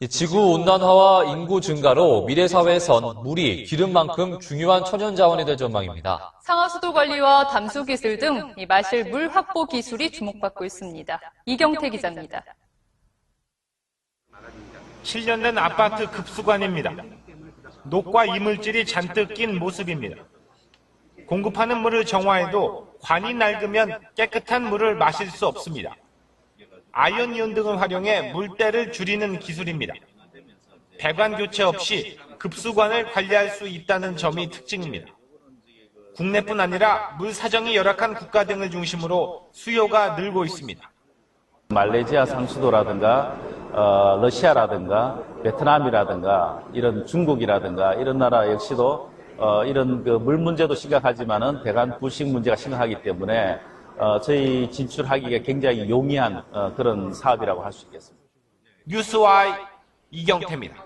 이 지구 온난화와 인구 증가로 미래 사회에선 물이 기름만큼 중요한 천연 자원이 될 전망입니다. 상하수도 관리와 담수 기술 등이 마실 물 확보 기술이 주목받고 있습니다. 이경태 기자입니다. 7년 된 아파트 급수관입니다. 녹과 이물질이 잔뜩 낀 모습입니다. 공급하는 물을 정화해도 관이 낡으면 깨끗한 물을 마실 수 없습니다. 아이언이온 등을 활용해 물때를 줄이는 기술입니다. 배관 교체 없이 급수관을 관리할 수 있다는 점이 특징입니다. 국내뿐 아니라 물 사정이 열악한 국가 등을 중심으로 수요가 늘고 있습니다. 말레이시아 상수도라든가 어, 러시아라든가 베트남이라든가 이런 중국이라든가 이런 나라 역시도 어, 이런 그 물 문제도 심각하지만은 배관 부식 문제가 심각하기 때문에 어, 저희 진출하기가 굉장히 용이한 어, 그런 사업이라고 할 수 있겠습니다. 뉴스와이 이경태입니다.